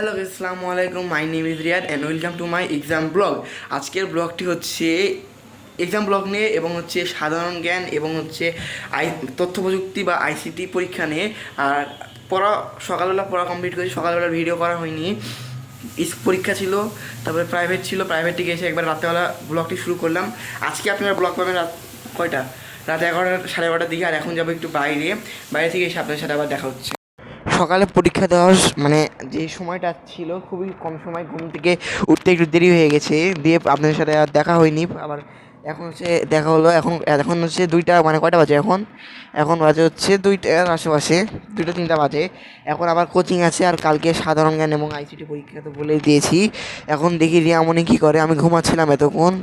Hello আসসালামু আলাইকুম। My name is Riyad and welcome to my exam blog আজকের ব্লগটি হচ্ছে এক্সাম ব্লগ নিয়ে এবং হচ্ছে সাধারণ জ্ঞান এবং হচ্ছে আই, তথ্য প্রযুক্তি বা আইসিটি পরীক্ষা নিয়ে। আর পড়া, সকালবেলা পড়া কমপ্লিট করেছি, সকালবেলা ভিডিও করা হয়নি। পরীক্ষা ছিল, তারপরে প্রাইভেট ছিল প্রাইভেট থেকে এসে একবার রাতেবেলা ব্লগটি শুরু করলাম। আজকে আপনারা ব্লগ পাবেন রাত কয়টা? রাত এগারোটা, সাড়ে এগারোটার দিকে। আর এখন যাব একটু বাইরে। বাইরে থেকে এসে আপনাদের সাথে আবার দেখা হচ্ছে। সকালে পরীক্ষা দেওয়ার মানে যে সময়টা ছিল, খুবই কম সময় ঘুম থেকে উঠতে একটু দেরি হয়ে গেছে। দিয়ে আপনাদের সাথে আর দেখা হয়নি। আবার এখন হচ্ছে দেখা হলো। এখন এখন হচ্ছে দুইটা মানে কয়টা বাজে এখন? এখন বাজে হচ্ছে দুইটার আশেপাশে দুটো তিনটা বাজে। এখন আবার কোচিং আছে আর কালকে সাধারণ জ্ঞান এবং আইসিটি পরীক্ষা তো বলে দিয়েছি। এখন দেখি রিয়ামণি কী করে। আমি ঘুমাচ্ছিলাম এতক্ষণ।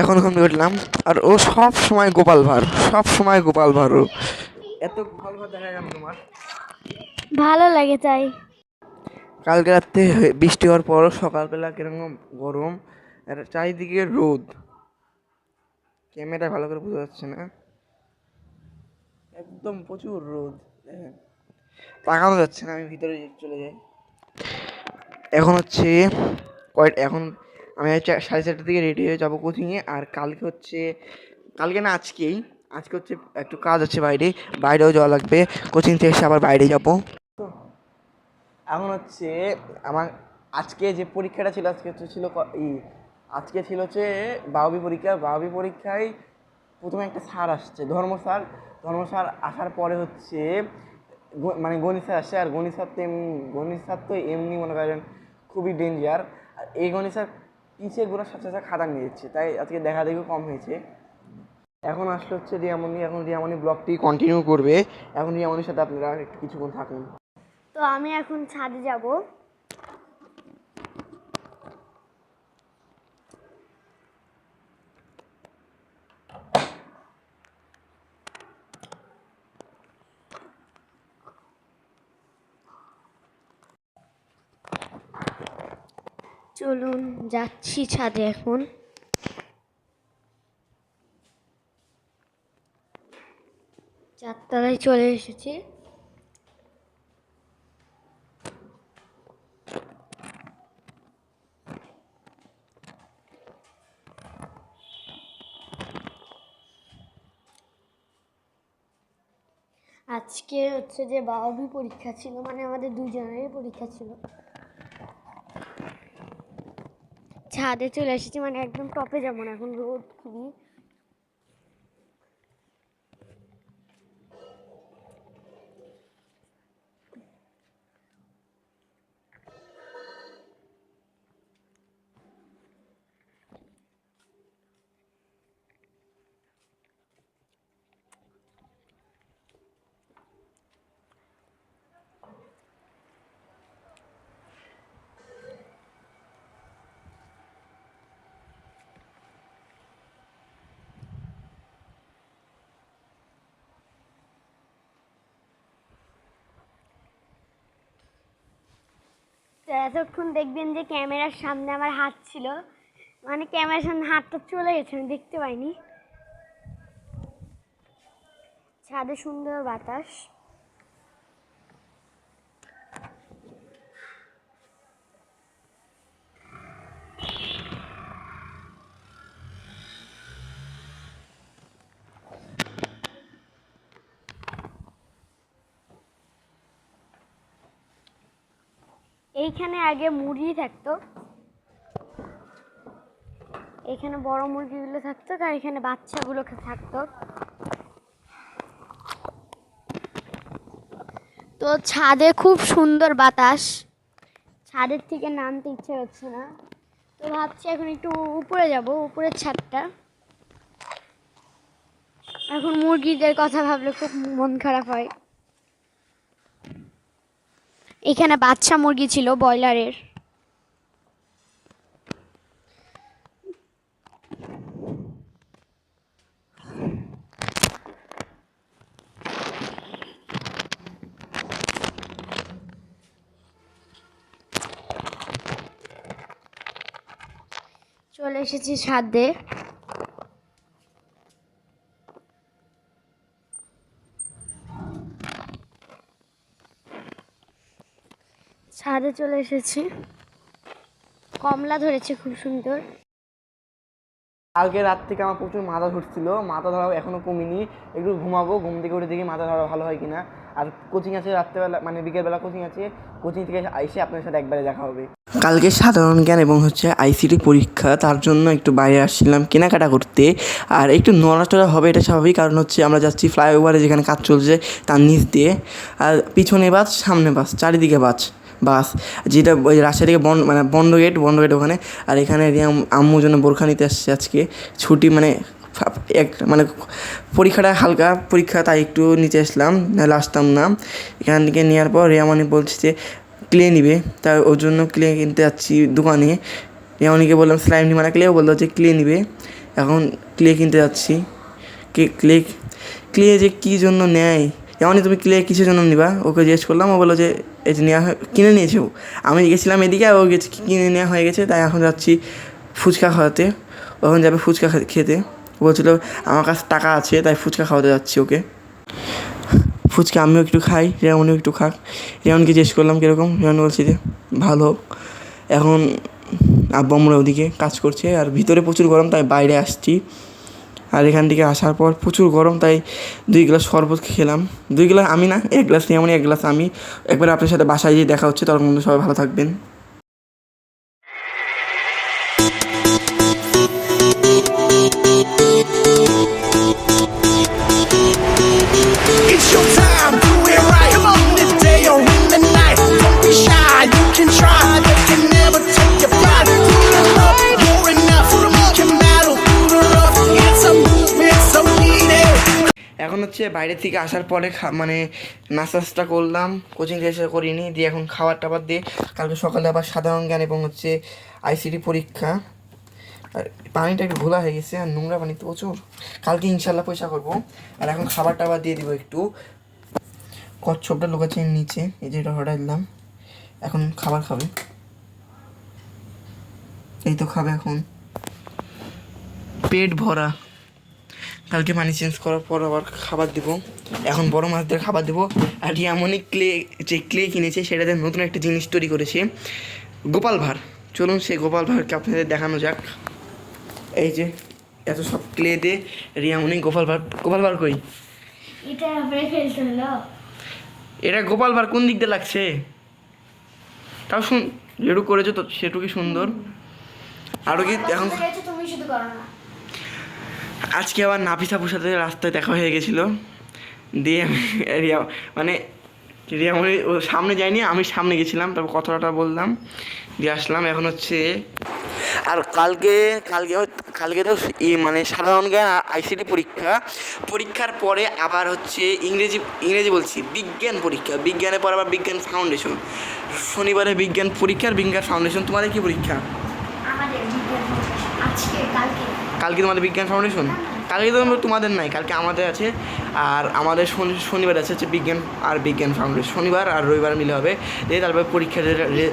এখন ঘুম উঠলাম। আর ও সব সময় গোপাল ভাঁড়, সব সময় গোপাল ভাঁড় ও। এত গোপাল ভাঁড় দেখা গেল তোমার। ভালো লাগে তাই। কালকে রাত্রে বৃষ্টি হওয়ার পরও সকালবেলা কীরকম গরম চারিদিকে রোদ। ক্যামেরা ভালো করে বোঝা যাচ্ছে না। একদম প্রচুর রোদ তাকানো যাচ্ছে না, আমি ভিতরে চলে যাই। এখন হচ্ছে কয়, এখন আমি সাড়ে চারটার দিকে রেডি হয়ে যাব কোচিংয়ে আর কালকে হচ্ছে, কালকে না আজকেই, আজকে হচ্ছে একটু কাজ আছে বাইরে, বাইরেও যাওয়া লাগবে। কোচিং থেকে এসে আবার বাইরে যাব। এখন হচ্ছে, আমার আজকে যে পরীক্ষাটা ছিল, আজকে হচ্ছে ছিল ই, আজকে ছিল হচ্ছে বাউবি পরীক্ষা। বাউবি পরীক্ষায় প্রথমে একটা স্যার আসছে, ধর্ম স্যার। ধর্ম স্যার আসার পরে হচ্ছে মানে গণিত স্যার আসছে, আর গণিত স্যার তো এমনি গণিত স্যার তো এমনি মনে করেন খুবই ডেঞ্জার আর এই গণিত স্যার পিছিয়ে ঘোরার সাথে সাথে খাতা নিয়ে যাচ্ছে, তাই আজকে দেখা দেখি কম হয়েছে। এখন আসলে হচ্ছে রিয়ামণি, এখন রিয়ামণি ব্লগটি কন্টিনিউ করবে। এখন রিয়ামণির সাথে আপনারা একটু কিছুক্ষণ থাকুন। তো আমি এখন ছাদে যাব। চলুন যাচ্ছি ছাদে এখন। চারতলায় চলে এসেছি। আজকে হচ্ছে যে বাবাবি পরীক্ষা ছিল মানে আমাদের দুজনেরই পরীক্ষা ছিল। ছাদে চলে এসেছি মানে একদম টপে যেমন এখন রোদ খুবই। এতক্ষণ দেখবেন যে ক্যামেরার সামনে আমার হাত ছিল। মানে ক্যামেরার সামনে হাতটা চলে গেছে, আমি দেখতে পাইনি। ছাদে সুন্দর বাতাস। এইখানে আগে মুরগি থাকতো। এখানে বড় মুরগিগুলো থাকতো, আর এখানে বাচ্চাগুলো থাকতো। তো ছাদে খুব সুন্দর বাতাস। ছাদের থেকে নামতে ইচ্ছে হচ্ছে না। তো ভাবছি এখন একটু উপরে যাব, উপরের ছাদটা। এখন মুরগিদের কথা ভাবলে খুব মন খারাপ হয়। এখানে বাচ্চা মুরগি ছিল ব্রয়লারের। চলে এসেছি ছাদে ছাদে চলে এসেছি। কমলা ধরেছে খুব সুন্দর। কালকে রাত থেকে আমার প্রচুর মাথা ধরছিল মাথা ধরা এখনও কমিনি। একটু ঘুমাবো ঘুম থেকে উঠে দেখি মাথা ধরা ভালো হয় কিনা। আর কোচিং আছে রাত্রেবেলা মানে বিকেলবেলা কোচিং আছে। কোচিং থেকে এসে আপনার সাথে একবারে দেখা হবে। কালকে সাধারণ জ্ঞান এবং হচ্ছে আইসিটি পরীক্ষা তার জন্য একটু বাইরে আসছিলাম কেনাকাটা করতে। আর একটু নড়াচড়া হবে এটা স্বাভাবিক কারণ হচ্ছে আমরা যাচ্ছি ফ্লাইওভারে যেখানে কাজ চলছে তার নিচ দিয়ে। আর পিছনে বাস সামনে বাস চারিদিকে বাস। বাস। যেটা ওই রাস্তা থেকে বন মানে বন্ধ গেট বন্ধ গেট ওখানে। আর এখানে রিয়াম আম্মুর জন্য বোরখা নিতে আসছে আজকে। ছুটি মানে এক মানে পরীক্ষাটা হালকা। পরীক্ষা তাই একটু নিচে আসলাম আসতাম না। এখান থেকে নেওয়ার পর রিয়ামানি বলছে যে ক্লে নিবে। তাই ওর জন্য ক্লে কিনতে যাচ্ছি দোকানে। রিয়ামানিকে বললাম স্লাইম নিবে না। ক্লেও বলল যে ক্লে নিবে। এখন ক্লে কিনতে যাচ্ছি। ক্লে ক্লে যে কী জন্য নেয় এমনই তুমি ক্লে কিসের জন্য নিবা? ওকে জিজ্ঞেস করলাম, ও বলল যে, এই যে নেওয়া কিনে নিয়েছে ও। আমি গেছিলাম এদিকে, ও গেছে কিনে নেওয়া হয়ে গেছে, তাই এখন যাচ্ছি ফুচকা খাওয়াতে। ওখানে যাবে ফুচকা খেতে। বলছিল, আমার কাছে টাকা আছে, তাই ফুচকা খাওয়াতে যাচ্ছি ওকে। ফুচকা আমিও একটু খাই, রেমনও একটু খাক। রেমনকে জিজ্ঞেস করলাম, কীরকম? রেমন বলছি যে, ভালো। হোক এখন আব্বা আমরা ওদিকে কাজ করছে, আর ভিতরে প্রচুর গরম, তাই বাইরে আসছি। আর এখান থেকে আসার পর প্রচুর গরম তাই দুই গ্লাস শরবত খেলাম। দুই গ্লাস আমি না এক গ্লাস নিয়ে এক গ্লাস আমি। একবার আপনার সাথে বাসায় গিয়ে দেখা হচ্ছে তখন সবাই ভালো থাকবেন। It's your time, হচ্ছে, বাইরে থেকে আসার পরে মানে নাস্তা করলাম কোচিং ক্লাসে করিনি, দিয়ে এখন খাবার টাবার দিয়ে কালকে সকালে আবার সাধারণ জ্ঞান এবং হচ্ছে আইসিটি পরীক্ষা। আর পানিটা একটু ঘোলা হয়ে গেছে, আর নোংরা পানি তো প্রচুর। কালকে ইনশাল্লাহ পয়সা করব। আর এখন খাবার টাবার দিয়ে দিব একটু। কচ্ছপটা লুকাচ্ছে নিচে, এই যে এটা হঠাৎ দিলাম। এখন খাবার খাবে। এই তো খাবে এখন। পেট ভরা। কালকে পানি চেঞ্জ করার পর আবার খাবার দিব। এখন বড় মাছদের খাবার দেবো। আর এমনই ক্লে যে ক্লে কিনেছে সেটাতে নতুন একটা জিনিস তৈরি করেছে। গোপাল ভাঁড়। চলুন সেই গোপাল ভাঁড়কে আপনাদের দেখানো যাক। এই যে এত সব ক্লে দিয়ে রিয়ামনি গোপাল ভাঁড়। গোপাল ভাঁড় কই? এটা গোপাল ভাঁড় কোন দিক দিয়ে লাগছে? তাও শুন যেটুকু করেছ তো সেটুকুই সুন্দর। আরও কি এখন তুমি শুধু করো না। আজকে আবার নাফিসাপুর সাথে রাস্তায় দেখা হয়ে গেছিল। দিয়ে আমি রিয়া মানে রিয়া মানে ও সামনে যায়নি আমি সামনে গেছিলাম তারপর কথাটা বললাম দিয়ে আসলাম। এখন হচ্ছে আর কালকে কালকে কালকে তো ই মানে সাধারণ জ্ঞান আইসিটি পরীক্ষা। পরীক্ষার পরে আবার হচ্ছে ইংরেজি ইংরেজি বলছি বিজ্ঞান পরীক্ষা। বিজ্ঞানের পর আবার বিজ্ঞান ফাউন্ডেশন শনিবারে বিজ্ঞান পরীক্ষা আর বিজ্ঞান ফাউন্ডেশন তোমাদের কি পরীক্ষা? আমাদের বিজ্ঞান আজকে কালকে। কালকে তোমাদের বিজ্ঞান ফাউন্ডেশন কালকে তো তোমাদের নাই কালকে আমাদের আছে। আর আমাদের শনি শনিবার আছে হচ্ছে বিজ্ঞান আর বিজ্ঞান ফাউন্ডেশন শনিবার আর রবিবার মিলে হবে। দিয়ে তারপরে রে-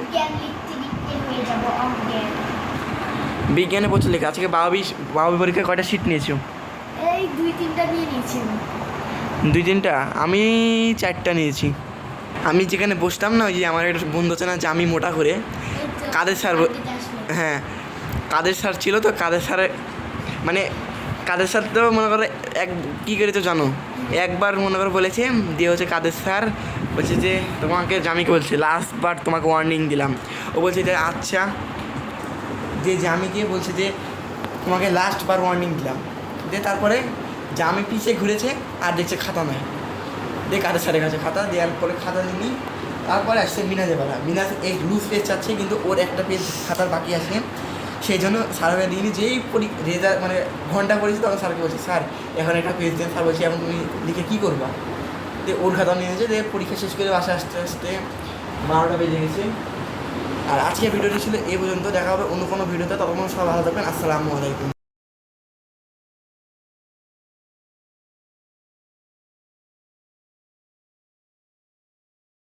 বিজ্ঞান পড়ছে লেখা আজকে বাবি বাবি পরীক্ষায় কয়টা সিট নিয়েছো? এই দুই তিনটা নিয়ে নিয়েছি আমি। দুই তিনটা? আমি চারটা নিয়েছি। আমি যেখানে বসতাম না ওই যে আমার একটা বন্ধু আছে না যে আমি মোটা করে কাদের স্যার। হ্যাঁ কাদের স্যার ছিল তো কাদের স্যারের মানে কাদের স্যার তো মনে করো এক কী করে তো জানো? একবার মনে করো বলেছে, দিয়ে হচ্ছে কাদের স্যার বলছে যে, তোমাকে জামিকে বলছে লাস্টবার তোমাকে ওয়ার্নিং দিলাম। ও বলছে যে আচ্ছা। যে জামিকে বলছে যে, তোমাকে লাস্টবার ওয়ার্নিং দিলাম। দিয়ে তারপরে জামি পিছিয়ে ঘুরেছে, আর দেখছে খাতা নয় দিয়ে কাদের স্যারের কাছে খাতা দেওয়ার পরে খাতা দিনি তারপরে আসছে মিনাজে বেলা মিনাজ এই লুজ পেজ চাচ্ছে, কিন্তু ওর একটা পেজ খাতার বাকি আছে। সেই জন্য স্যারকে দিইনি যেই রেজাল্ট মানে ঘণ্টা পড়েছি তখন স্যারকে বলছি স্যার এখন একটা পেজ দেন। স্যার বলছি, এখন তুমি লিখে কী করবা? দিয়ে ওর খাতা নিয়ে যে পরীক্ষা শেষ করে বাসা আসতে আসতে বারোটা বেজে গেছে। আর আজকে ভিডিওটি ছিল এই পর্যন্ত, দেখা হবে অন্য কোনো ভিডিওতে তখন সব ভালো থাকবেন। আসসালামু আলাইকুম।